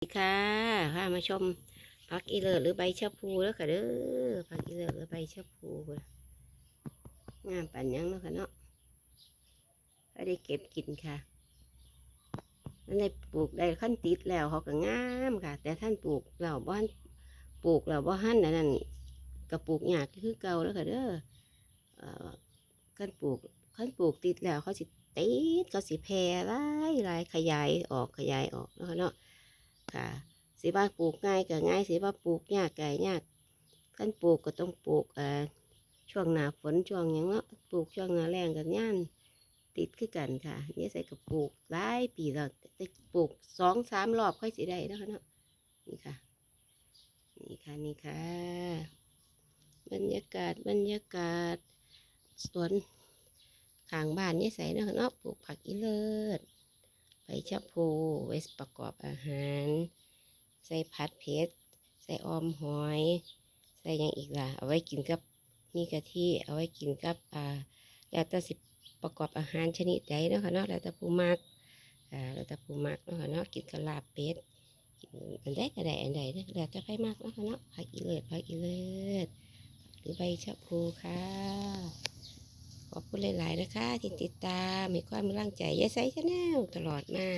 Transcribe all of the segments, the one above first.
สวัสดีค่ะพามาชมผักอีเลิศหรือใบชะพูแล้วค่ะเด้อผักอีเลิศหรือใบชะพูค่ะงามปันยังเนาะค่ะเนาะก็ได้เก็บกินค่ะนั่นได้ปลูกได้ขั้นติดแล้วเขาก็งามค่ะ แต่ท่านปลูกเราบ้านปลูกเราบ้านนั่นนั่นก็ปลูกหยากคือเก่าแล้วค่ะเด้ออ่อขั้นปลูกขั้นปลูกติดแล้วเขาสิติดเขาสิแพร่หลายหลายขยายออกขยายออกเนาะค่ะเนาะ ค่ะสิว่าปลูกง่ายก็ง่ายสิว่าปลูกยากก็ยากขั้นปลูกก็ต้องปลูกเอ่อช่วงหนาฝนช่วงหยังเนาะปลูกช่วงหนาแรงกันย่านติดคือกันค่ะเนี่ยใส่กับปลูกหลายปีแล้วแต่ปลูกสองสามรอบค่อยสิได้แล้วค่ะเนาะนี่ค่ะ นี่ค่ะนี่ค่ะ บรรยากาศบรรยากาศสวนข้างบ้านเนี่ยใส่เนาะคะเนาะปลูกผักอีเลิศ ชะพูไว้ประกอบอาหาร ใส่ผัดเผ็ดใส่ออมหอย ใส่ยังอีกล่ะ เอาไว้กินกับมีกะทิเอาไว้กินกับอ่าแล้วแต่สิประกอบอาหารชนิดใดเนาะค่ะเนาะแล้วแต่ผู้มักอ่าแล้วแต่ผู้มักเนาะค่ะเนาะกินกับลาบเป็ดกินอันใดก็ได้อันใดเด้แล้วแต่ใครมักเนาะค่ะเนาะผักอีเลิศผักอีเลิศหรือใบชะพูค่ะ คุณหลาย ๆ นะคะ ที่ติดตามมีความร่างใจยายไซชาแนลตลอดมา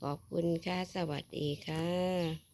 ขอบคุณค่ะ สวัสดีค่ะ